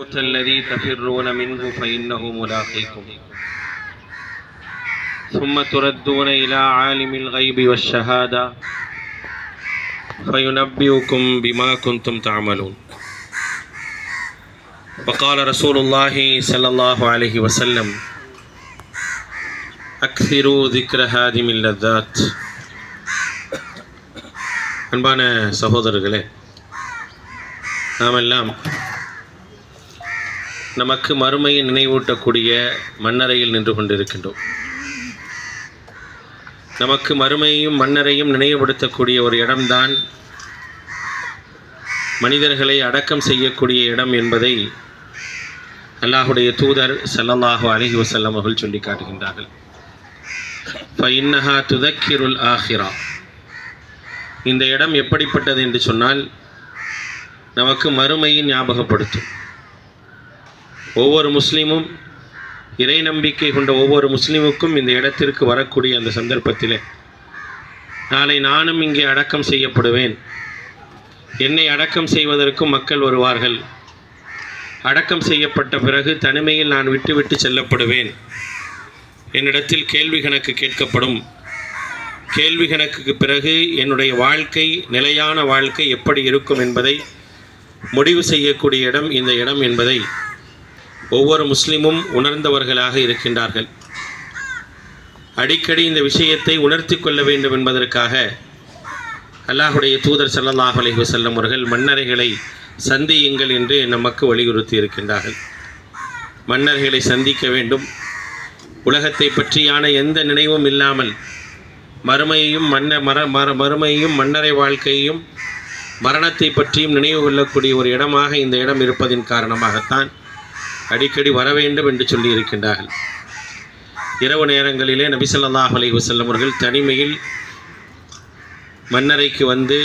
الموت الذي تفرون منه فإنه ملاقيكم ثم تردون إلى عالم الغيب والشهادة فينبئكم بما كنتم تعملون وقال رسول الله صلى الله عليه وسلم أكثروا ذكر هادم اللذات அன்பான சகோதரர்களே நாமெல்லாம் நமக்கு மறுமையை நினைவூட்டக்கூடிய மண்ணறையில் நின்று கொண்டிருக்கின்றோம். நமக்கு மறுமையும் மண்ணறையும் நினைவுபடுத்தக்கூடிய ஒரு இடம்தான் மனிதர்களை அடக்கம் செய்யக்கூடிய இடம் என்பதை அல்லாஹுடைய தூதர் ஸல்லல்லாஹு அலஹி வசல்லம் அவர்கள் சொல்லி காட்டுகின்றார்கள். துதக்கிருல் ஆஹிரா. இந்த இடம் எப்படிப்பட்டது என்று சொன்னால் நமக்கு மறுமையை ஞாபகப்படுத்தும். ஒவ்வொரு முஸ்லீமும் இறை நம்பிக்கை கொண்ட ஒவ்வொரு முஸ்லீமுக்கும் இந்த இடத்திற்கு வரக்கூடிய அந்த சந்தர்ப்பத்தில் நாளை நானும் இங்கே அடக்கம் செய்யப்படுவேன். என்னை அடக்கம் செய்வதற்கும் மக்கள் வருவார்கள். அடக்கம் செய்யப்பட்ட பிறகு தனிமையில் நான் விட்டுவிட்டு செல்லப்படுவேன். என்னிடத்தில் கேள்வி கணக்கு கேட்கப்படும். கேள்வி கணக்குக்கு பிறகு என்னுடைய வாழ்க்கை நிலையான வாழ்க்கை எப்படி இருக்கும் என்பதை முடிவு செய்யக்கூடிய இடம் இந்த இடம் என்பதை ஒவ்வொரு முஸ்லீமும் உணர்ந்தவர்களாக இருக்கின்றார்கள். அடிக்கடி இந்த விஷயத்தை உணர்த்தி கொள்ள வேண்டும் என்பதற்காக அல்லாஹுடைய தூதர் ஸல்லல்லாஹு அலைஹி வஸல்லம் அவர்கள் மன்னர்களை சந்தியுங்கள் என்று நமக்கு வலியுறுத்தி இருக்கின்றார்கள். மன்னர்களை சந்திக்க வேண்டும். உலகத்தை பற்றியான எந்த நினைவும் இல்லாமல் மறுமையையும் மன்ன மர மர மறுமையையும் மன்னரை வாழ்க்கையையும் மரணத்தை பற்றியும் நினைவு கொள்ளக்கூடிய ஒரு இடமாக இந்த இடம் இருப்பதின் காரணமாகத்தான் அடிக்கடி வர வேண்டும் என்று சொல்லி இருக்கின்றார்கள் இரவு நேரங்களிலே நபிசல்லாஹ் ஸல்லல்லாஹு அலைஹி அவர்கள் தனிமையில் மன்னரைக்கு வந்து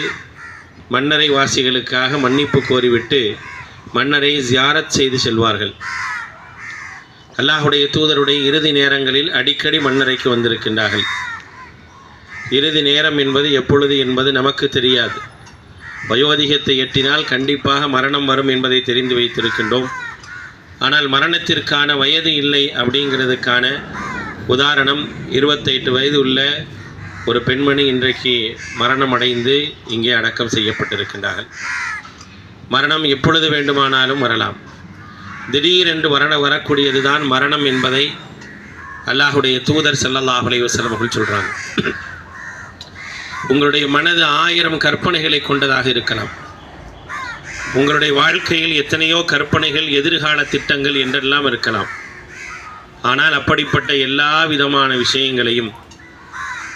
மன்னரை வாசிகளுக்காக மன்னிப்பு கோரிவிட்டு மன்னரை ஜியாரத் செய்து செல்வார்கள். அல்லாஹுடைய தூதருடைய இறுதி நேரங்களில் அடிக்கடி மன்னரைக்கு வந்திருக்கின்றார்கள். இறுதி நேரம் என்பது எப்பொழுது என்பது நமக்கு தெரியாது. வயோதிகத்தை எட்டினால் கண்டிப்பாக மரணம் வரும் என்பதை தெரிந்து வைத்திருக்கின்றோம். ஆனால் மரணத்திற்கான வயது இல்லை அப்படிங்கிறதுக்கான உதாரணம் இருபத்தெட்டு வயது உள்ள ஒரு பெண்மணி இன்றைக்கு மரணம் அடைந்து இங்கே அடக்கம் செய்யப்பட்டிருக்கின்றார்கள். மரணம் எப்பொழுது வேண்டுமானாலும் வரலாம். திடீரென்று வரண வரக்கூடியது தான் மரணம் என்பதை அல்லாஹுடைய தூதர் ஸல்லல்லாஹு அலைஹி அவர்கள் சொல்கிறாங்க உங்களுடைய மனது ஆயிரம் கற்பனைகளை கொண்டதாக இருக்கலாம். உங்களுடைய வாழ்க்கையில் எத்தனையோ கற்பனைகள் எதிர்கால திட்டங்கள் என்றெல்லாம் இருக்கலாம். ஆனால் அப்படிப்பட்ட எல்லா விதமான விஷயங்களையும்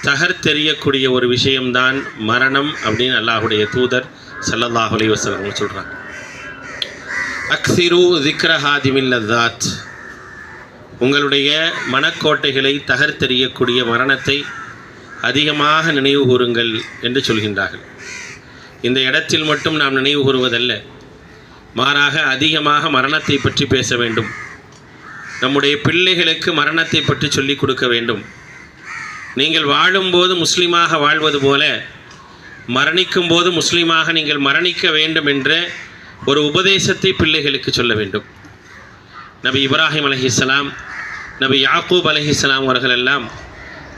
தகர்த்தெறியக்கூடிய ஒரு விஷயம்தான் மரணம் அப்படின்னு அல்லாஹுடைய தூதர் ஸல்லல்லாஹு அலைஹி அவங்க சொல்கிறாங்க அக்ஸிரு திக்ரஹாதிமில்லதாத் உங்களுடைய மனக்கோட்டைகளை தகர்த்தெறியக்கூடிய மரணத்தை அதிகமாக நினைவு கூறுங்கள் என்று சொல்கின்றார்கள். இந்த இடத்தில் மட்டும் நாம் நினைவு கூறுவதல்ல. மாறாக அதிகமாக மரணத்தை பற்றி பேச வேண்டும். நம்முடைய பிள்ளைகளுக்கு மரணத்தை பற்றி சொல்லிக் கொடுக்க வேண்டும். நீங்கள் வாழும்போது முஸ்லீமாக வாழ்வது போல மரணிக்கும் போது முஸ்லீமாக நீங்கள் மரணிக்க வேண்டும் என்ற ஒரு உபதேசத்தை பிள்ளைகளுக்கு சொல்ல வேண்டும். நபி இப்ராஹிம் அலஹிஸ்லாம் நபி யாக்கூப் அலஹிஸ்லாம் அவர்கள் எல்லாம்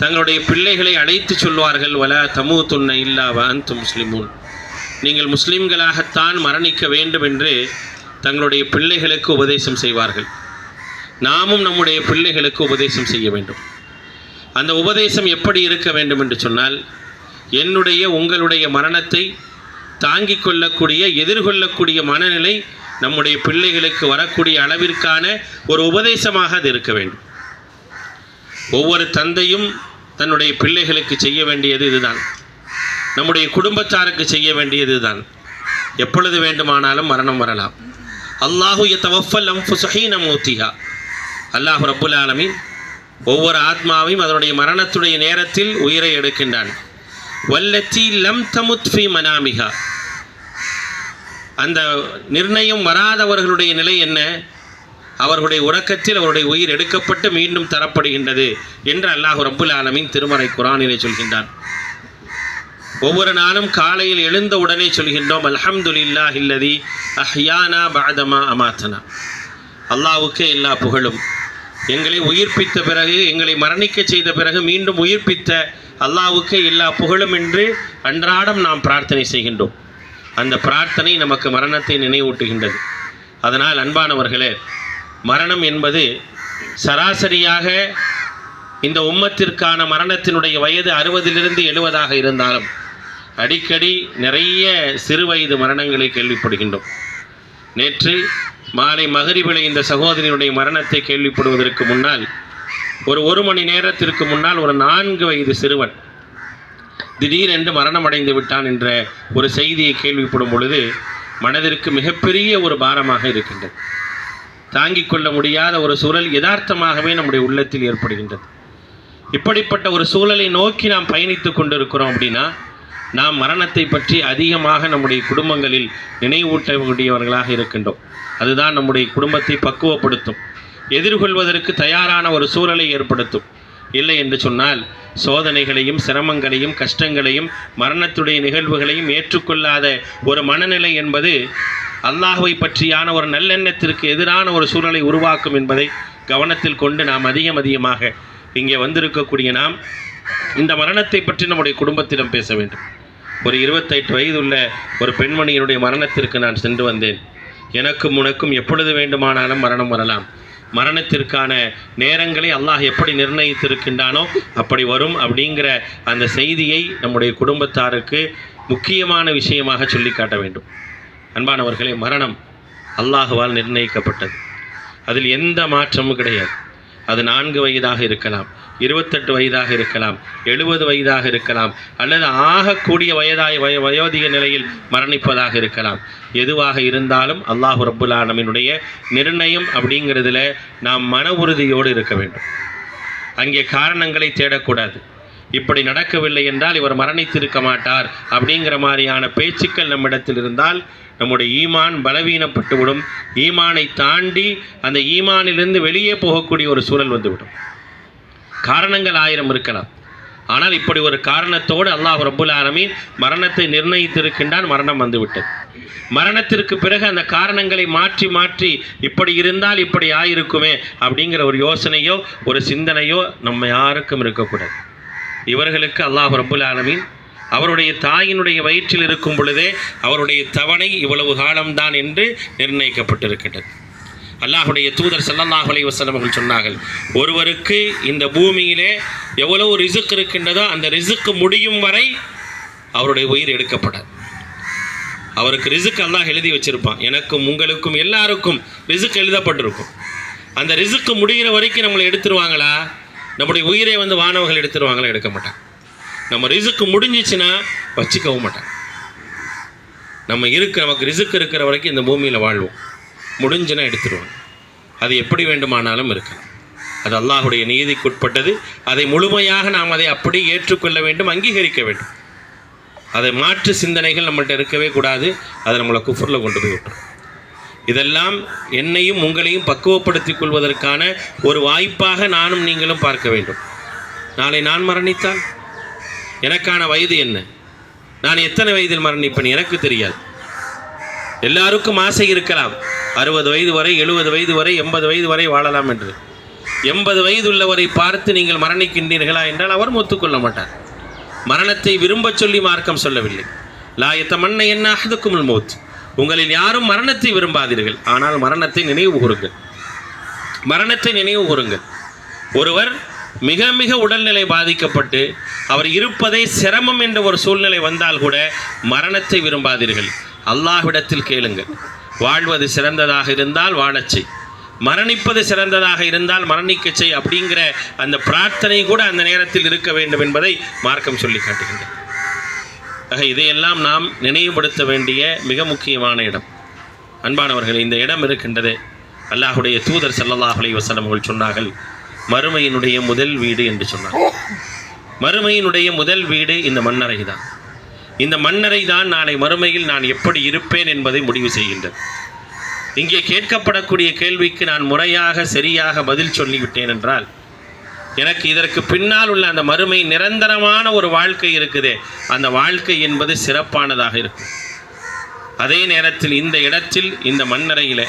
தங்களுடைய பிள்ளைகளை அழைத்து சொல்வார்கள் வல தமு துண்ண இல்லா அந்து முஸ்லிமூன். நீங்கள் முஸ்லீம்களாகத்தான் மரணிக்க வேண்டும் என்று தங்களுடைய பிள்ளைகளுக்கு உபதேசம் செய்வார்கள். நாமும் நம்முடைய பிள்ளைகளுக்கு உபதேசம் செய்ய வேண்டும். அந்த உபதேசம் எப்படி இருக்க வேண்டும் என்று சொன்னால் என்னுடைய உங்களுடைய மரணத்தை தாங்கிக் கொள்ளக்கூடிய எதிர்கொள்ளக்கூடிய மனநிலை நம்முடைய பிள்ளைகளுக்கு வரக்கூடிய அளவிற்கான ஒரு உபதேசமாக அது இருக்க வேண்டும். ஒவ்வொரு தந்தையும் தன்னுடைய பிள்ளைகளுக்கு செய்ய வேண்டியது இதுதான். நம்முடைய குடும்பத்தாருக்கு செய்ய வேண்டியது தான் எப்பொழுது வேண்டுமானாலும் மரணம் வரலாம். அல்லாஹு தவஃபல் அம்புசஹீன மூத்திஹா. அல்லாஹு ரப்புல் ஆலமின் ஒவ்வொரு ஆத்மாவையும் அதனுடைய மரணத்துடைய நேரத்தில் உயிரை எடுக்கின்றான். வல்லத்தி லம் தமுத் ஃபி மனாமிகா அந்த நிர்ணயம் வராதவர்களுடைய நிலை என்ன? அவர்களுடைய உறக்கத்தில் அவருடைய உயிர் எடுக்கப்பட்டு மீண்டும் தரப்படுகின்றது என்று அல்லாஹு ரப்புல் ஆலமின் திருமறை குரானிலே சொல்கின்றான். ஒவ்வொரு நாளும் காலையில் எழுந்த உடனே சொல்கின்றோம் அல்ஹம்துலில்லாஹ் இல்லதி அஹ்யானா பாதமா அமாத்தனா. அல்லாஹ்வுக்கே எல்லா புகழும். எங்களை உயிர்ப்பித்த பிறகு எங்களை மரணிக்க செய்த பிறகு மீண்டும் உயிர்ப்பித்த அல்லாஹ்வுக்கே எல்லா புகழும் என்று அன்றாடம் நாம் பிரார்த்தனை செய்கின்றோம். அந்த பிரார்த்தனை நமக்கு மரணத்தை நினைவூட்டுகின்றது. அதனால் அன்பானவர்களே மரணம் என்பது சராசரியாக இந்த உம்மத்திற்கான மரணத்தினுடைய வயது அறுபதிலிருந்து எழுபதாக இருந்தாலும் அடிக்கடி நிறைய சிறு வயது மரணங்களை கேள்விப்படுகின்றோம். நேற்று மாலை மகரிபிலை இந்த சகோதரியினுடைய மரணத்தை கேள்விப்படுவதற்கு முன்னால் ஒரு ஒரு மணி நேரத்திற்கு முன்னால் ஒரு நான்கு வயது சிறுவன் திடீரென்று மரணம் அடைந்து விட்டான் என்ற ஒரு செய்தியை கேள்விப்படும் பொழுது மனதிற்கு மிகப்பெரிய ஒரு பாரமாக இருக்கின்றது. தாங்கிக் கொள்ள முடியாத ஒரு சூழல் யதார்த்தமாகவே நம்முடைய உள்ளத்தில் ஏற்படுகின்றது. இப்படிப்பட்ட ஒரு சூழலை நோக்கி நாம் பயணித்து கொண்டிருக்கிறோம் அப்படின்னா நாம் மரணத்தை பற்றி அதிகமாக நம்முடைய குடும்பங்களில் நினைவூட்டக்கூடியவர்களாக இருக்கின்றோம். அதுதான் நம்முடைய குடும்பத்தை பக்குவப்படுத்தும். எதிர்கொள்வதற்கு தயாரான ஒரு சூழலை ஏற்படுத்தும். இல்லை என்று சொன்னால் சோதனைகளையும் சிரமங்களையும் கஷ்டங்களையும் மரணத்துடைய நிகழ்வுகளையும் ஏற்றுக்கொள்ளாத ஒரு மனநிலை என்பது அல்லாஹுவை பற்றியான ஒரு நல்லெண்ணத்திற்கு எதிரான ஒரு சூழலை உருவாக்கும் என்பதை கவனத்தில் கொண்டு நாம் அதிகம் அதிகமாக இங்கே வந்திருக்கக்கூடிய நாம் இந்த மரணத்தை பற்றி நம்முடைய குடும்பத்திடம் பேச வேண்டும். ஒரு இருபத்தெட்டு வயதுள்ள ஒரு பெண்மணியினுடைய மரணத்திற்கு நான் சென்று வந்தேன். எனக்கும் உனக்கும் எப்பொழுது வேண்டுமானாலும் மரணம் வரலாம். மரணத்திற்கான நேரங்களை அல்லாஹ் எப்படி நிர்ணயித்திருக்கின்றானோ அப்படி வரும் அப்படிங்கிற அந்த செய்தியை நம்முடைய குடும்பத்தாருக்கு முக்கியமான விஷயமாக சொல்லி காட்ட வேண்டும். அன்பானவர்களே மரணம் அல்லாஹுவால் நிர்ணயிக்கப்பட்டது. அதில் எந்த மாற்றமும் கிடையாது. அது நான்கு வயதாக இருக்கலாம். இருபத்தெட்டு வயதாக இருக்கலாம் எழுபது வயதாக இருக்கலாம் அல்லது ஆகக்கூடிய வயதாய் வய வயோதிக நிலையில் மரணிப்பதாக இருக்கலாம். எதுவாக இருந்தாலும் அல்லாஹு ரபுல்லானமினுடைய நிர்ணயம் அப்படிங்கிறதுல நாம் மன உறுதியோடு இருக்க வேண்டும். அங்கே காரணங்களை தேடக்கூடாது. இப்படி நடக்கவில்லை என்றால் இவர் மரணித்திருக்க மாட்டார் அப்படிங்கிற மாதிரியான பேச்சுக்கள் நம்மிடத்தில் இருந்தால் நம்முடைய ஈமான் பலவீனப்பட்டுவிடும். ஈமானை தாண்டி அந்த ஈமானிலிருந்து வெளியே போகக்கூடிய ஒரு சூழல் வந்துவிடும். காரணங்கள் ஆயிரம் இருக்கலாம். ஆனால் இப்படி ஒரு காரணத்தோடு அல்லாஹ் ரபுல் ஆலமீன் மரணத்தை நிர்ணயித்திருக்கின்றான் மரணம் வந்துவிட்டது. மரணத்திற்கு பிறகு அந்த காரணங்களை மாற்றி மாற்றி இப்படி இருந்தால் இப்படி ஆயிருக்குமே அப்படிங்கிற ஒரு யோசனையோ ஒரு சிந்தனையோ நம்ம யாருக்கும் இருக்கக்கூடாது. இவர்களுக்கு அல்லாஹ் ரபுல் ஆலமீன் அவருடைய தாயினுடைய வயிற்றில் இருக்கும் பொழுதே அவருடைய தவணை இவ்வளவு காலம்தான் என்று நிர்ணயிக்கப்பட்டிருக்கின்றது. அல்லாஹுடைய தூதர் ஸல்லல்லாஹு அலைஹி வஸல்லம் அவர்கள் சொன்னார்கள் ஒருவருக்கு இந்த பூமியிலே எவ்வளவு ரிசுக் இருக்கின்றதோ அந்த ரிசுக்கு முடியும் வரை அவருடைய உயிர் எடுக்கப்படாது. அவருக்கு ரிசுக் அல்லாஹ் எழுதி வச்சிருப்பான். எனக்கும் உங்களுக்கும் எல்லாருக்கும் ரிசுக் எழுதப்பட்டிருக்கும். அந்த ரிசுக்கு முடிகிற வரைக்கும் நம்மளை எடுத்துருவாங்களா? நம்முடைய உயிரை வந்து வானவர்கள் எடுத்துருவாங்களா? எடுக்க மாட்டாங்க. நம்ம ரிசுக்கு முடிஞ்சிச்சுன்னா வச்சுக்கவும் மாட்டாங்க. நம்ம இருக்கிற நமக்கு ரிசுக்கு இருக்கிற வரைக்கும் இந்த பூமியில் வாழ்வோம். முடிஞ்சுன்னா எடுத்துருவாங்க. அது எப்படி வேண்டுமானாலும் இருக்கலாம். அது அல்லாஹுடைய நீதிக்குட்பட்டது. அதை முழுமையாக நாம் அதை அப்படி ஏற்றுக்கொள்ள வேண்டும் அங்கீகரிக்க வேண்டும். அதை மாற்று சிந்தனைகள் நம்மள்கிட்ட இருக்கவே கூடாது. அதை நம்மளை குஃபரில் கொண்டு போய் விட்டுரும். இதெல்லாம் என்னையும் உங்களையும் பக்குவப்படுத்திக் கொள்வதற்கான ஒரு வாய்ப்பாக நானும் நீங்களும் பார்க்க வேண்டும். நாளை நான் மரணித்தால்? எனக்கான வயது என்ன? நான் எத்தனை வயதில் மரணிப்பேன்? எனக்கு தெரியாது. எல்லாருக்கும் ஆசை இருக்கலாம். அறுபது வயது வரை எழுபது வயது வரை எண்பது வயது வரை வாழலாம் என்று. எண்பது வயது உள்ளவரை பார்த்து நீங்கள் மரணிக்கின்றீர்களா என்றால் அவர் ஒத்துக்கொள்ள மாட்டார். மரணத்தை விரும்பச் சொல்லி மார்க்கம் சொல்லவில்லை. லாயத்த மண்ணை என்ன அஹதுக்குமுல் மௌத். உங்களில் யாரும் மரணத்தை விரும்பாதீர்கள். ஆனால் மரணத்தை நினைவு கூறுங்கள். மரணத்தை நினைவு கூறுங்கள். ஒருவர் மிக மிக உடல்நிலை பாதிக்கப்பட்டு அவர் இருப்பதே சிரமம் என்ற ஒரு சூழ்நிலை வந்தால் கூட மரணத்தை விரும்பாதீர்கள். அல்லாஹ்விடத்தில் கேளுங்கள். வாழ்வது சிறந்ததாக இருந்தால் வாழச் செய். மரணிப்பது சிறந்ததாக இருந்தால் மரணிக்கச் செய் அப்படிங்கிற அந்த பிரார்த்தனை கூட அந்த நேரத்தில் இருக்க வேண்டும் என்பதை மார்க்கம் சொல்லி காட்டுகின்றது. ஆக இதையெல்லாம் நாம் நினைவுபடுத்த வேண்டிய மிக முக்கியமான இடம். அன்பானவர்கள் இந்த இடம் இருக்கின்றது. அல்லாஹுடைய தூதர் ஸல்லல்லாஹு அலைஹி வஸல்லம் அவர்கள் சொன்னார்கள் மறுமையினுடைய முதல் வீடு என்று சொன்னார்கள். மறுமையினுடைய முதல் வீடு இந்த மண்ணறை தான் இந்த மன்னரை தான் நாளை மறுமையில் நான் எப்படி இருப்பேன் என்பதை முடிவு செய்கின்றது இங்கே கேட்கப்படக்கூடிய கேள்விக்கு நான் முறையாக சரியாக பதில் சொல்லிவிட்டேன் என்றால் எனக்கு இதற்கு பின்னால் உள்ள அந்த மறுமை நிரந்தரமான ஒரு வாழ்க்கை இருக்குதே. அந்த வாழ்க்கை என்பது சிறப்பானதாக இருக்கும். அதே நேரத்தில் இந்த இடத்தில் இந்த மண்ணறையில்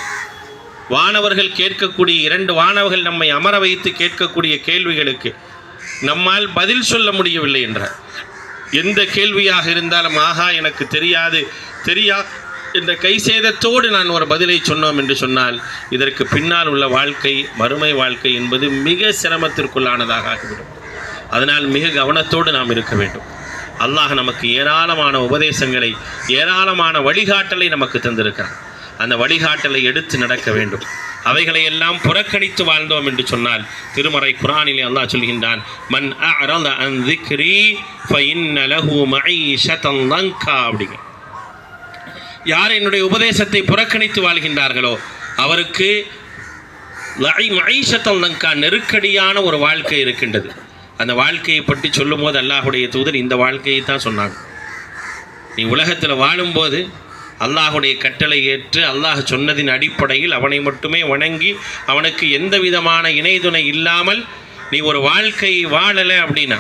வானவர்கள் கேட்கக்கூடிய இரண்டு வானவர்கள் நம்மை அமர வைத்து கேட்கக்கூடிய கேள்விகளுக்கு நம்மால் பதில் சொல்ல முடியவில்லை என்றார். எந்த கேள்வியாக இருந்தாலும் ஆகா எனக்கு தெரியாது தெரியா என்ற கை சேதத்தோடு நான் ஒரு பதிலை சொன்னோம் என்று சொன்னால் இதற்கு பின்னால் உள்ள வாழ்க்கை மறுமை வாழ்க்கை என்பது மிக சிரமத்திற்குள்ளானதாக ஆகிவிடும். அதனால் மிக கவனத்தோடு நாம் இருக்க வேண்டும். அல்லாஹ் நமக்கு ஏராளமான உபதேசங்களை ஏராளமான வழிகாட்டலை நமக்கு தந்திருக்கிறான். அந்த வழிகாட்டலை எடுத்து நடக்க வேண்டும். அவைகளை எல்லாம் புறக்கணித்து வாழ்ந்தோம் என்று சொன்னால் திருமறை குரானிலே அல்லாஹ் சொல்கின்றான் மன் அறந்த அன் திக்ரி ஃபைன்னலஹு மஐஷதன் லங்கா அப்படிங்க. யார் என்னுடைய உபதேசத்தை புறக்கணித்து வாழ்கின்றார்களோ அவருக்கு மைஷத்தல் லங்கா நெருக்கடியான ஒரு வாழ்க்கை இருக்கின்றது. அந்த வாழ்க்கையை பற்றி சொல்லும்போது அல்லாஹுடைய தூதர் இந்த வாழ்க்கையை தான் சொன்னாங்க. நீ உலகத்தில் வாழும்போது அல்லாஹுடைய கட்டளை ஏற்று அல்லாஹ் சொன்னதின் அடிப்படையில் அவனை மட்டுமே வணங்கி அவனுக்கு எந்த விதமான இணைதுணை இல்லாமல் நீ ஒரு வாழ்க்கை வாழலை அப்படின்னா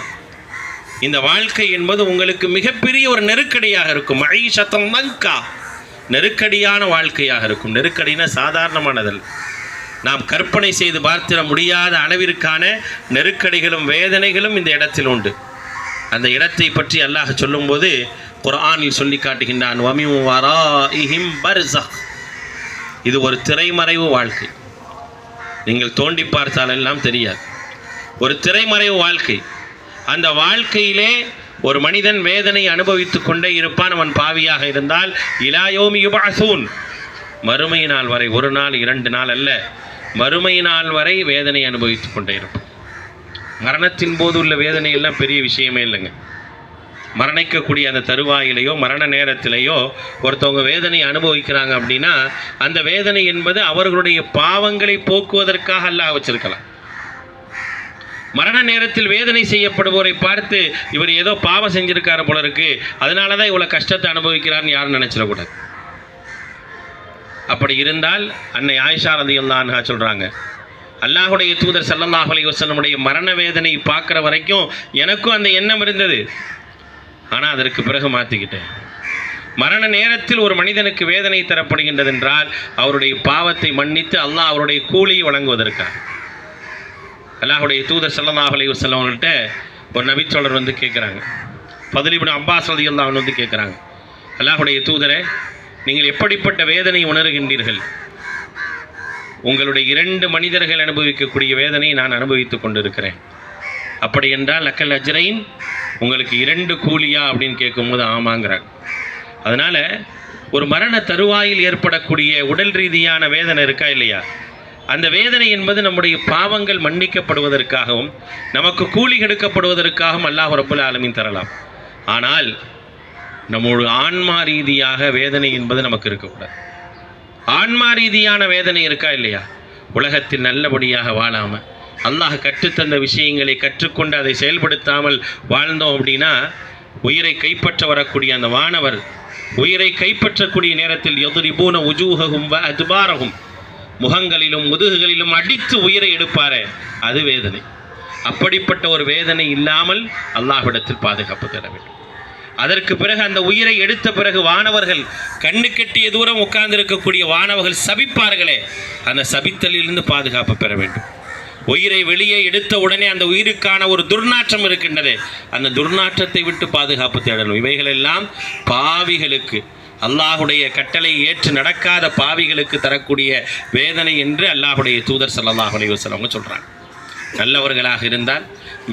இந்த வாழ்க்கை என்பது உங்களுக்கு மிகப்பெரிய ஒரு நெருக்கடியாக இருக்கும். மழை சத்தம் மங்கா நெருக்கடியான வாழ்க்கையாக இருக்கும். நெருக்கடினா சாதாரணமானதல்ல. நாம் கற்பனை செய்து பார்த்திட முடியாத அளவிற்கான நெருக்கடிகளும் வேதனைகளும் இந்த இடத்தில் உண்டு. அந்த இடத்தை பற்றி அல்லாஹ் சொல்லும்போது குரானில் சொல்லி காட்டுகின்றான் வமிம் வராஇஹிம் பர்ஸக் இது ஒரு திரைமறைவு வாழ்க்கை. நீங்கள் தோண்டி பார்த்தால் எல்லாம் தெரியாது. ஒரு திரைமறைவு வாழ்க்கை. அந்த வாழ்க்கையிலே ஒரு மனிதன் வேதனை அனுபவித்துக் கொண்டே இருப்பான் அவன் பாவியாக இருந்தால் இலாயோமி யுபாசூன் மறுமை நாள் வரை ஒரு நாள் இரண்டு நாள் அல்ல மறுமை நாள் வரை வேதனை அனுபவித்துக் கொண்டே இருப்பான். மரணத்தின் போது உள்ள வேதனை எல்லாம் பெரிய விஷயமே இல்லைங்க. மரணிக்கக்கூடிய அந்த தருவாயிலையோ மரண நேரத்திலேயோ ஒருத்தவங்க வேதனை அனுபவிக்கிறாங்க அப்படின்னா அந்த வேதனை என்பது அவர்களுடைய பாவங்களை போக்குவதற்காக அல்லாஹ் வச்சிருக்கலாம். மரண நேரத்தில் வேதனை செய்யப்படுவோரை பார்த்து இவர் ஏதோ பாவம் செஞ்சிருக்காரு போல இருக்கு அதனால தான் இவ்வளோ கஷ்டத்தை அனுபவிக்கிறார்னு யாரும் நினச்சிடக்கூடாது. அப்படி இருந்தால் அன்னை ஆயிஷா ரதியுல்லான்ஹா சொல்கிறாங்க அல்லாஹுடைய தூதர் ஸல்லல்லாஹு அலைஹி மரண வேதனை பார்க்குற வரைக்கும் எனக்கும் அந்த எண்ணம் இருந்தது. ஆனால் அதற்கு பிறகு மாற்றிக்கிட்டேன் மரண நேரத்தில் ஒரு மனிதனுக்கு வேதனை தரப்படுகின்றது என்றால் அவருடைய பாவத்தை மன்னித்து அல்லாஹ் அவருடைய கூலியை வழங்குவதற்காக. அல்லாஹுடைய தூதர் ஸல்லல்லாஹு அலைஹி ஒரு நபிச்சோழர் வந்து கேட்குறாங்க. பதிலிபின் அப்பாஸ் ரதியுல்லாஹ் வந்து கேட்குறாங்க. அல்லாஹுடைய தூதரே நீங்கள் எப்படிப்பட்ட வேதனை உணர்கின்றீர்கள்? உங்களுடைய இரண்டு மனிதர்கள் அனுபவிக்கக்கூடிய வேதனையை நான் அனுபவித்துக் கொண்டிருக்கிறேன். அப்படி என்றால் லக்கல் அஜ்ரைன் உங்களுக்கு இரண்டு கூலியா அப்படின்னு கேட்கும்போது ஆமாங்கிறாங்க அதனால் ஒரு மரண தருவாயில் ஏற்படக்கூடிய உடல் ரீதியான வேதனை இருக்கா இல்லையா? அந்த வேதனை என்பது நம்முடைய பாவங்கள் மன்னிக்கப்படுவதற்காகவும் நமக்கு கூலி கெடுக்கப்படுவதற்காகவும் அல்லாஹ் ரப்புல் ஆலமின் தரலாம். ஆனால் நம்முடைய ஆன்மா ரீதியாக வேதனை என்பது நமக்கு இருக்கக்கூடாது. ஆன்மா ரீதியான வேதனை இருக்கா இல்லையா? உலகத்தில் நல்லபடியாக வாழாமல் அல்லாஹ் கற்றுத்தந்த விஷயங்களை கற்றுக்கொண்டு அதை செயல்படுத்தாமல் வாழ்ந்தோம் அப்படின்னா உயிரை கைப்பற்ற வரக்கூடிய அந்த வானவர் உயிரை கைப்பற்றக்கூடிய நேரத்தில் எதிரிபூன உஜூககும் வ அதுபாரகும் முகங்களிலும் முதுகுகளிலும் அடித்து உயிரை எடுப்பாரே அது வேதனை. அப்படிப்பட்ட ஒரு வேதனை இல்லாமல் அல்லாஹ்விடத்தில் பாதுகாப்பு தர வேண்டும். அதற்கு பிறகு அந்த உயிரை எடுத்த பிறகு வானவர்கள் கண்ணு கெட்டிய தூரம் உட்கார்ந்திருக்கக்கூடிய வானவர்கள் சபிப்பார்களே அந்த சபித்தலிலிருந்து பாதுகாப்பு பெற வேண்டும். உயிரை வெளியே எடுத்த உடனே அந்த உயிருக்கான ஒரு துர்நாற்றம் இருக்கின்றது. அந்த துர்நாற்றத்தை விட்டு பாதுகாப்பு தேடணும். இவைகளெல்லாம் பாவிகளுக்கு அல்லாஹுடைய கட்டளை ஏற்று நடக்காத பாவிகளுக்கு தரக்கூடிய வேதனை என்று அல்லாஹுடைய தூதர் சல்லாஹ் அலைஹி அவங்க சொல்கிறாங்க நல்லவர்களாக இருந்தால்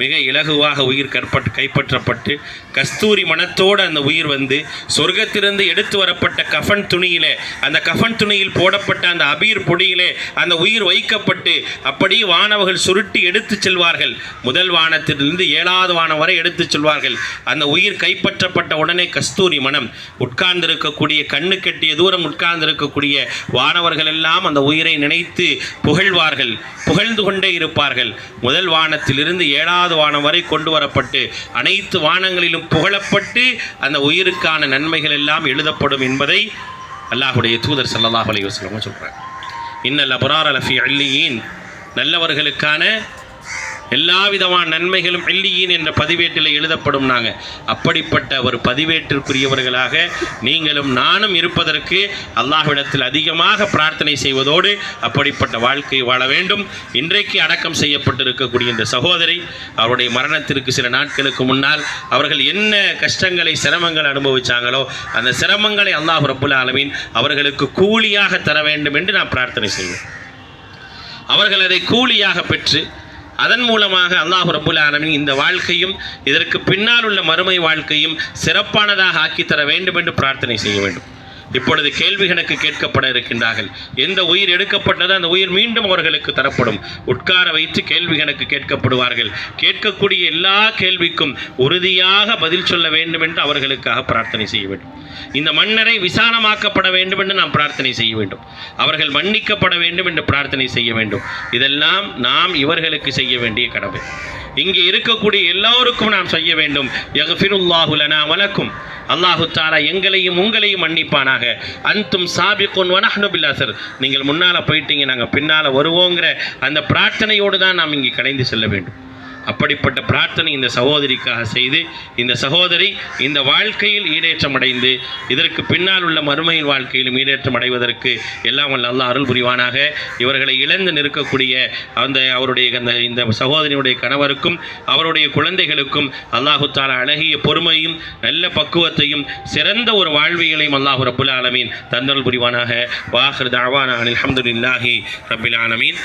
மிக இலகுவாக உயிர் கற்பட்டு கைப்பற்றப்பட்டு கஸ்தூரி மனத்தோடு அந்த உயிர் வந்து சொர்க்கத்திலிருந்து எடுத்து வரப்பட்ட கஃபன் துணியிலே அந்த கஃபன் துணியில் போடப்பட்ட அந்த அபீர் பொடியிலே அந்த உயிர் வைக்கப்பட்டு அப்படி வானவர்கள் சுருட்டி எடுத்துச் செல்வார்கள். முதல் வானத்திலிருந்து ஏழாவது வானம் வரை எடுத்துச் செல்வார்கள். அந்த உயிர் கைப்பற்றப்பட்ட உடனே கஸ்தூரி மனம் உட்கார்ந்திருக்கக்கூடிய கண்ணு கட்டிய தூரம் உட்கார்ந்திருக்கக்கூடிய வானவர்கள் எல்லாம் அந்த உயிரை நினைத்து புகழ்வார்கள் புகழ்ந்து கொண்டே இருப்பார்கள். முதல் வானத்திலிருந்து ஏழாவது வானம் வரை கொண்டு வரப்பட்டு அனைத்து வானங்களிலும் புகழப்பட்டு அந்த உயிருக்கான நன்மைகள் எல்லாம் எழுதப்படும் என்பதை அல்லாஹுடைய தூதர் ஸல்லல்லாஹு அலைஹி வஸல்லம் சொல்கிறார் இன்னல் அலஃபி அல்லியின். நல்லவர்களுக்கான எல்லா விதமான நன்மைகளும் எல்லியின் என்ற பதிவேட்டில் எழுதப்படும் நாங்கள் அப்படிப்பட்ட ஒரு பதிவேட்டிற்குரியவர்களாக நீங்களும் நானும் இருப்பதற்கு அல்லாஹ்விடத்தில் அதிகமாக பிரார்த்தனை செய்வதோடு அப்படிப்பட்ட வாழ்க்கை வாழ வேண்டும். இன்றைக்கு அடக்கம் செய்யப்பட்டிருக்கக்கூடிய இந்த சகோதரி அவருடைய மரணத்திற்கு சில நாட்களுக்கு முன்னால் அவர்கள் என்ன கஷ்டங்களை சிரமங்கள் அனுபவிச்சாங்களோ அந்த சிரமங்களை அல்லாஹ் ரபுல் ஆலமீன் அவர்களுக்கு கூலியாக தர வேண்டும் என்று நான் பிரார்த்தனை செய்வேன். அவர்கள் அதை கூலியாக பெற்று அதன் மூலமாக அல்லாஹ் ரபுல் ஆலமின் இந்த வாழ்க்கையும் இதற்கு பின்னால் உள்ள மறுமை வாழ்க்கையும் சிறப்பானதாக ஆக்கித்தர வேண்டும் என்று பிரார்த்தனை செய்ய வேண்டும். இப்பொழுது கேள்வி கணக்கு கேட்கப்பட இருக்கின்றார்கள். எந்த உயிர் எடுக்கப்பட்டதோ அந்த உயிர் மீண்டும் அவர்களுக்கு தரப்படும். உட்கார வைத்து கேள்வி கணக்கு கேட்கப்படுவார்கள். கேட்கக்கூடிய எல்லா கேள்விக்கும் உறுதியாக பதில் சொல்ல வேண்டும் என்று அவர்களுக்காக பிரார்த்தனை செய்ய வேண்டும். இந்த மன்னரை விசாலமாக்கப்பட வேண்டும் என்று நாம் பிரார்த்தனை செய்ய வேண்டும். அவர்கள் மன்னிக்கப்பட வேண்டும் என்று பிரார்த்தனை செய்ய வேண்டும். இதெல்லாம் நாம் இவர்களுக்கு செய்ய வேண்டிய கடமை. இங்கே இருக்கக்கூடிய எல்லோருக்கும் நாம் செய்ய வேண்டும். யக்ஃபிருல்லாஹு லனா வலக்கும். அல்லாஹு தாலா எங்களையும் உங்களையும் மன்னிப்பானாக. அந்தும் சாபிக்குன் வனஹ்னு பில்லாசர் நீங்கள் முன்னால் போயிட்டீங்க நாங்கள் பின்னால் வருவோங்கிற அந்த பிரார்த்தனையோடு தான் நாம் இங்கே கலைந்து செல்ல வேண்டும். அப்படிப்பட்ட பிரார்த்தனை இந்த சகோதரிக்காக செய்து இந்த சகோதரி இந்த வாழ்க்கையில் ஈடேற்றம் அடைந்து இதற்கு பின்னால் உள்ள மறுமையின் வாழ்க்கையிலும் ஈடேற்றம் அடைவதற்கு எல்லாம் வல்ல அல்ல அருள் புரிவானாக. இவர்களை இழந்து நிற்கக்கூடிய அந்த அவருடைய அந்த இந்த சகோதரியுடைய கணவருக்கும் அவருடைய குழந்தைகளுக்கும் அல்லாஹு தாலா அழகிய பொறுமையும் நல்ல பக்குவத்தையும் சிறந்த ஒரு வாழ்வியலையும் அல்லாஹு ரபுல் ஆலமீன் தந்தல் புரிவானாக. வாஹர் தாவானா அலமதுல்லாஹி ரப்பில் ஆலமீன்.